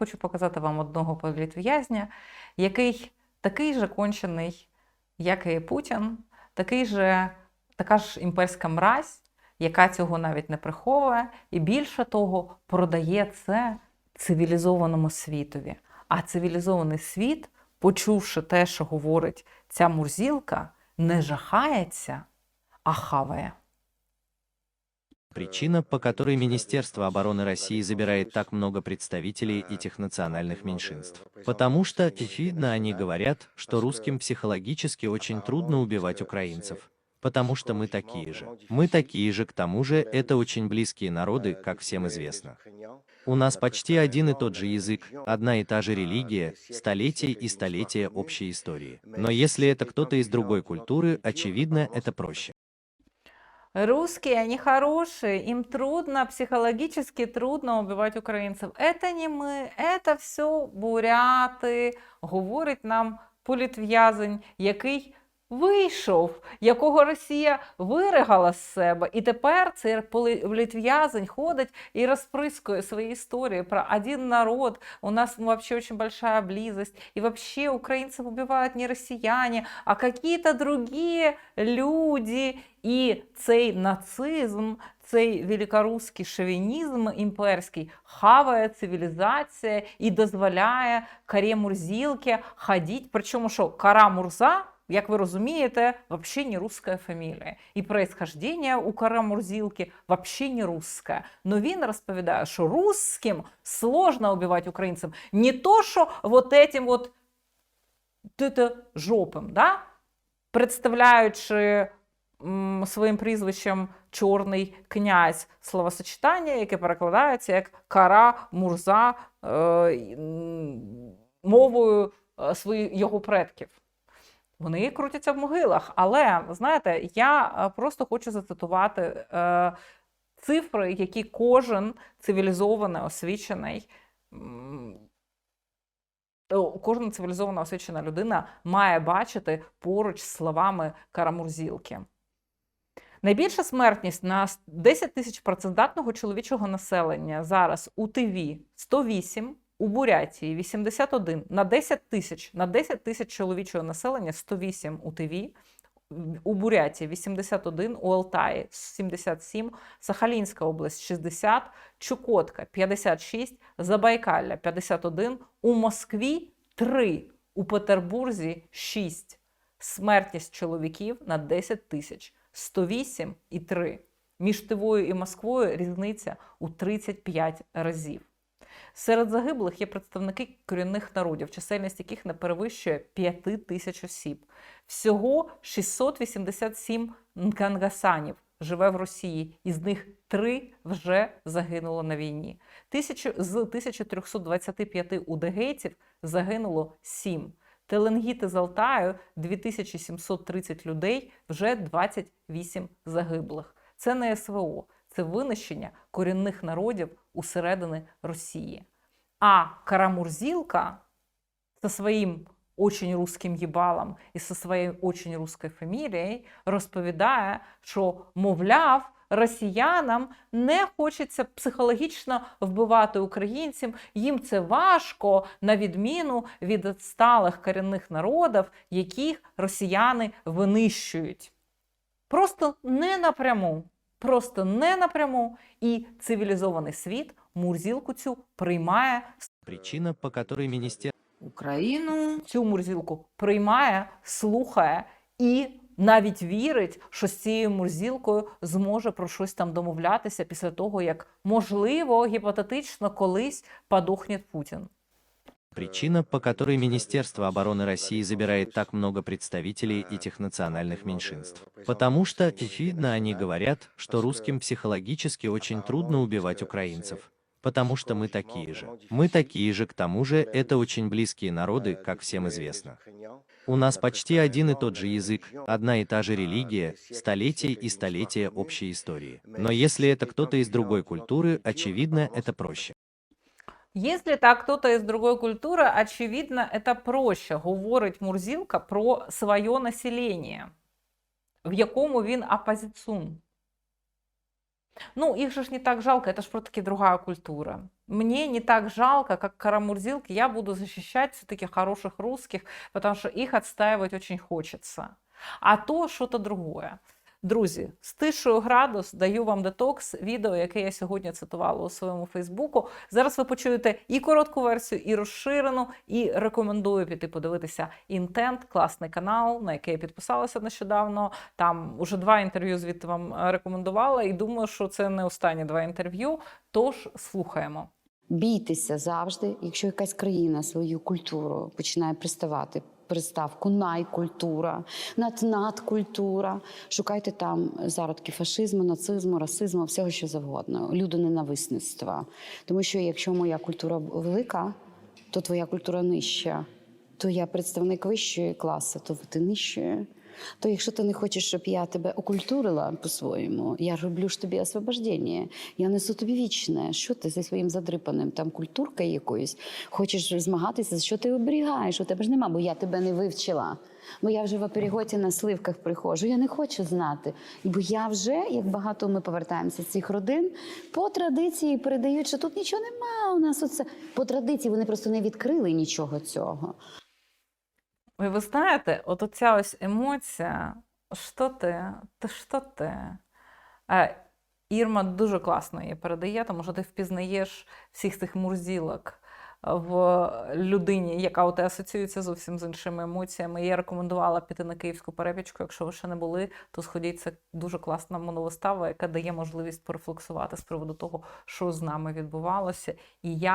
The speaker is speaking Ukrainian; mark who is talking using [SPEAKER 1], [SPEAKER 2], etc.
[SPEAKER 1] хочу показати вам одного політв'язня, який такий же кончений, як і Путін, такий же, така ж імперська мразь, яка цього навіть не приховує, і більше того, продає це цивілізованому світові. А цивілізований світ, почувши те, що говорить ця мурзілка, не жахається, а хаває.
[SPEAKER 2] Причина, по которой Министерство обороны России забирает так много представителей этих национальных меньшинств. Потому что, очевидно, они говорят, что русским психологически очень трудно убивать украинцев. Потому что мы такие же. Мы такие же, к тому же, это очень близкие народы, как всем известно. У нас почти один и тот же язык, одна и та же религия, столетия и столетия общей истории. Но если это кто-то из другой культуры, очевидно, это проще.
[SPEAKER 1] Русские, они хорошие, им трудно, психологически трудно убивать украинцев. Это не мы, это все буряти, говорить нам політв'язень, який вийшов, якого Росія виригала з себе. І тепер цей політв'язень ходить і розприскує свої історії про один народ. У нас ну, вообще очень большая близость. И вообще украинцев убивают не россияне, а какие-то другие люди. І цей нацизм, цей великоруський шовінізм імперський хаває цивілізація і дозволяє карі Мурзілки ходити. Причому що кара Мурза, як ви розумієте, взагалі не русская фамілія. І происхождення у кара Мурзілки взагалі не русское. Но він розповідає, що русским сложно убивати українців. Не то, що вот этим вот жопим, да? представляючи своїм прізвищем чорний князь словосочетання, яке перекладається як кара мурза е, мовою е, своїх його предків. Вони крутяться в могилах. Але знаєте, я е, просто хочу зацитувати е, цифри, які кожен цивілізований, освічений. Кожна цивілізована освічена людина має бачити поруч з словами Карамурзілки. Найбільша смертність на 10 тисяч працездатного чоловічого населення зараз у Тиві 108, у Бурятії 81, на 10 тисяч на 10 тисяч чоловічого населення 108 у Тиві, у Бурятії 81, у Алтаї 77, Сахалінська область 60, Чукотка 56, Забайкалля 51, у Москві 3, у Петербурзі 6. Смертність чоловіків на 10 тисяч 108 і 3. Між Тивою і Москвою різниця у 35 разів. Серед загиблих є представники корінних народів, чисельність яких не перевищує 5 тисяч осіб. Всього 687 нкангасанів живе в Росії, із них 3 вже загинуло на війні. Тисячу, з 1325 удегейців загинуло 7. Теленгіти з Алтаю 2730 людей, вже 28 загиблих. Це не СВО, це винищення корінних народів усередини Росії. А Карамурзілка со своїм очень русским їбалом і со своєю очень русською фамілією розповідає, що, мовляв, росіянам не хочеться психологічно вбивати українців, їм це важко, на відміну від відсталих корінних народів, яких росіяни винищують. Просто не напряму, просто не напряму, і цивілізований світ Мурзілку цю приймає
[SPEAKER 2] Причина, по которой Министерство
[SPEAKER 3] Україну.
[SPEAKER 1] цю мурзілку приймає, слухає і навіть вірить, що з цією мурзілкою зможе про щось там домовлятися після того, як можливо гіпотетично колись подохне Путін.
[SPEAKER 2] Причина, по которой Министерство обороны России забирает так много представителей этих национальных меньшинств. Потому что, очевидно, они говорят, что русским психологически очень трудно убивать украинцев. Потому что мы такие же. Мы такие же, к тому же, это очень близкие народы, как всем известно. У нас почти один и тот же язык, одна и та же религия, столетия и столетия общей истории. Но если это кто-то из другой культуры, очевидно, это проще.
[SPEAKER 1] Если так кто-то из другой культуры, очевидно, это проще, говорить Мурзілка про своє населення, в якому він опозиціон. Ну, их же ж не так жалко, это ж просто-таки другая культура. Мне не так жалко, как карамурзилки, я буду защищать все-таки хороших русских, потому что их отстаивать очень хочется. А то что-то другое. Друзі, стишую градус, даю вам детокс, відео, яке я сьогодні цитувала у своєму Фейсбуку. Зараз ви почуєте і коротку версію, і розширену, і рекомендую піти подивитися інтент, класний канал, на який я підписалася нещодавно. Там уже два інтерв'ю звідти вам е, рекомендувала, і думаю, що це не останні два інтерв'ю. Тож слухаємо.
[SPEAKER 3] Бійтеся завжди, якщо якась країна свою культуру починає приставати. Приставку найкультура, наднадкультура. Шукайте там зародки фашизму, нацизму, расизму, всього що завгодно, людоненависництва. Тому що якщо моя культура велика, то твоя культура нижча. То я представник вищої класи, то ти нижчої. То якщо ти не хочеш, щоб я тебе окультурила по-своєму, я роблю ж тобі освобождення. Я несу тобі вічне. Що ти зі своїм задрипаним там культуркою якоюсь хочеш змагатися, що ти оберігаєш? У тебе ж нема, бо я тебе не вивчила. Бо я вже в оперіготі на сливках приходжу. Я не хочу знати. Бо я вже, як багато ми повертаємося з цих родин, по традиції передають, що тут нічого нема. У нас оце по традиції вони просто не відкрили нічого цього.
[SPEAKER 1] Ви, ви знаєте, от оця ось емоція, що ти, ти що ти? Ірма дуже класно її передає, тому що ти впізнаєш всіх цих мурзілок в людині, яка у тебе асоціюється зовсім з іншими емоціями. Я рекомендувала піти на київську перепічку. Якщо ви ще не були, то сходіть. Це дуже класна моновистава, яка дає можливість порефлексувати з приводу того, що з нами відбувалося, і як